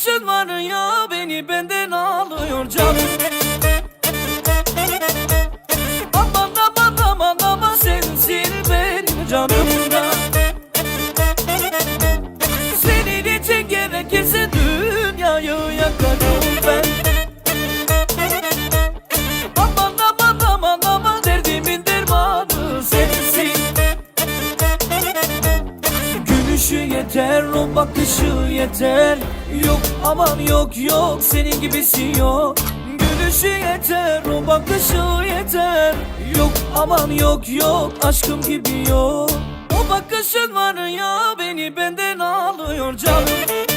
bakışın var ya yeter. O bakışı yeter. Yok aman yok yok. Senin gibisi yok. Gülüşü yeter. O bakışı yeter. Yok aman yok yok. Aşkım gibi yok. O bakışın var ya beni benden alıyor canım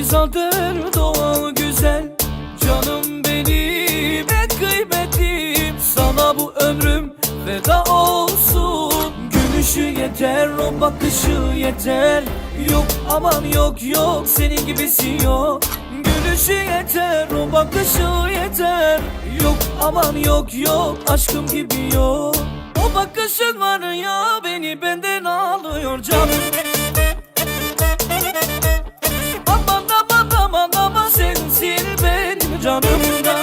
Zaten doğal güzel. Canım benim en kıymetlim. Sana bu ömrüm feda olsun. Gülüşü yeter o bakışı yeter. Yok aman yok yok senin gibisi yok. Gülüşü yeter o bakışı yeter. Yok aman yok yok aşkım gibi yok. O bakışın var ya beni benden alıyor canım canımda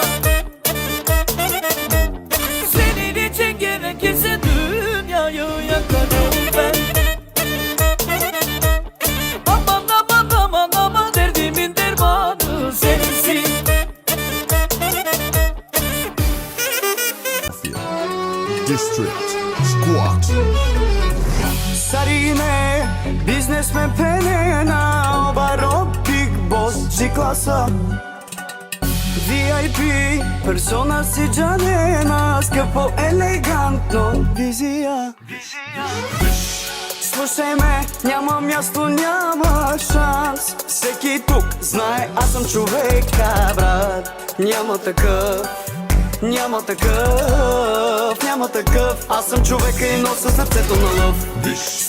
Senin için gerekirse dünyayı yakarım ben. Aman aman aman aman derdimin dermanı sensin. District Squad. Sarine, biznesmen penena Baro, big boss, G-klasa VIP, persona si Janena Скъпо, елегантно, визия Слушай ме, няма място, няма шанс Всеки тук знае, аз съм човека, брат Няма такъв, няма такъв, няма такъв. Аз съм човека и нося сърцето на лъв.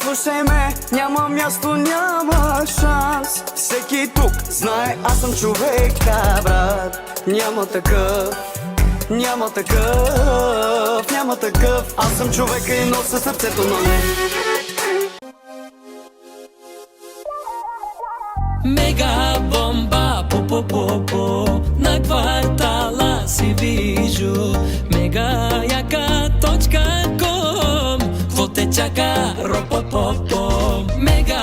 Слушай ме, няма място, няма шанс. Всеки тук знае, аз съм човека, брат. Няма такъв, няма такъв, няма такъв. Аз съм човека и нося сърцето на лъв. Mega bomba, po po po po Na chaca, ropopopo, mega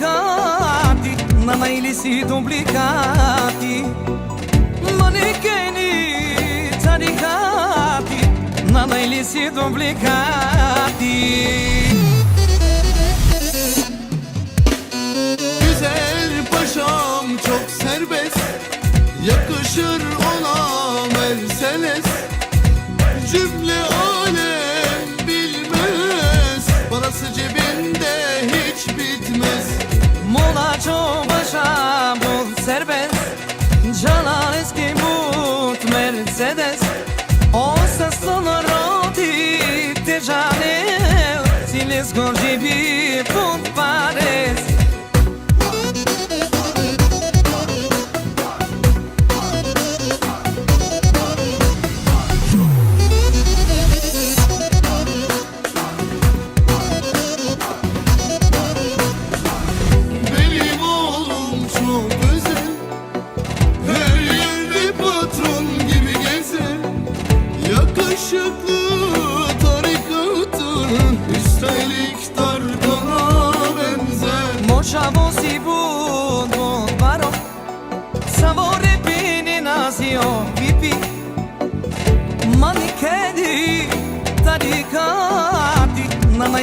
tarikati Nana ilisi duplicati. Mani kedi tarikati Nana ilisi duplicati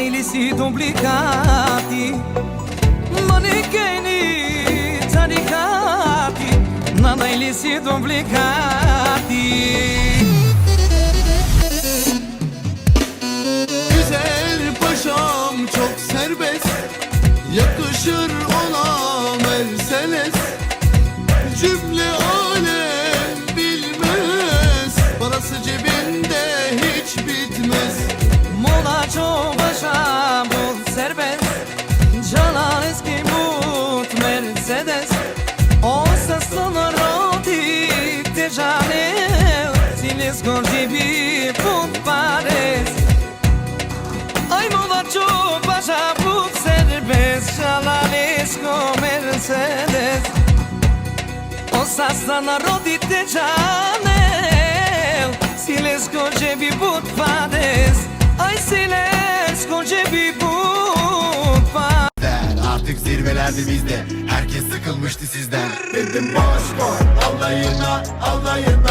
Nana ilisi duplicati Mani kedi tarikati Nana ilisi duplicati Güzel paşam çok serbest Yakışır ona Mercedes. Cümle Mercedes Si le scorgi bi punt pares Ay si le scorgi bi punt pares Der Artık zirvelerde bizde. Herkes sıkılmıştı sizden. Dedim boş boş Alayına alayına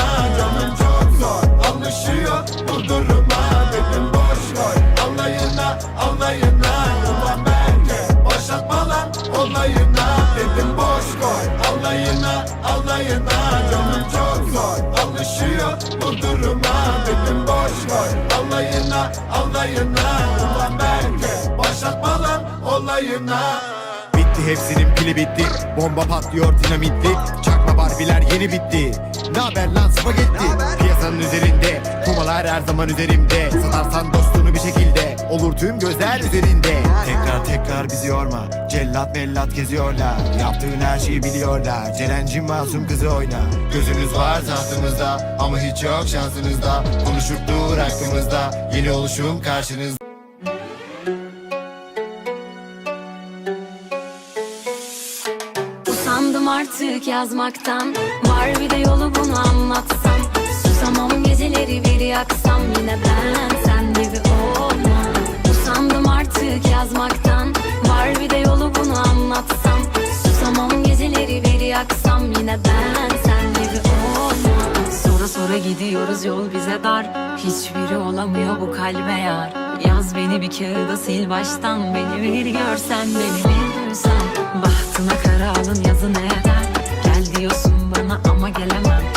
olayına Dedim boş boş Alayına alayına Canım çok zor. Alışıyor bu duruma Dedim boş boş Alayına alayına Ulan belki Başlatma lan olayına. Bitti hepsinin pili bitti. Bomba patlıyor dinamitli Çakma barbiler yeni bitti Ne haber lan spagetti? Piyasanın üzerinde Kumalar her zaman üzerimde. Satarsan dostunu bir şekilde Olur tüm gözler üzerinde. Tekrar tekrar bizi yorma Cellat mellat geziyorlar. Yaptığın her şeyi biliyorlar Cerenci masum kızı oyna. Gözünüz var tahtımızda Ama hiç yok şansınızda Konuşup dur hakkımızda Yeni oluşum karşınızda. Usandım artık yazmaktan Var bir de yolu bunu anlatsam. Susamam geceleri bir yaksam Yine ben sen gibi olmam. Usandım artık yazmaktan Var bir de yolu bunu anlatsam. Susamam geceleri bir yaksam Yine ben sen gibi olmam. Sonra sonra gidiyoruz yol bize dar. Hiçbiri olamıyor bu kalbe yar. Yaz beni bir kağıda sil baştan Beni bir görsen beni duysan Bahtına kara alın yazı ne eder sana ama gelemem.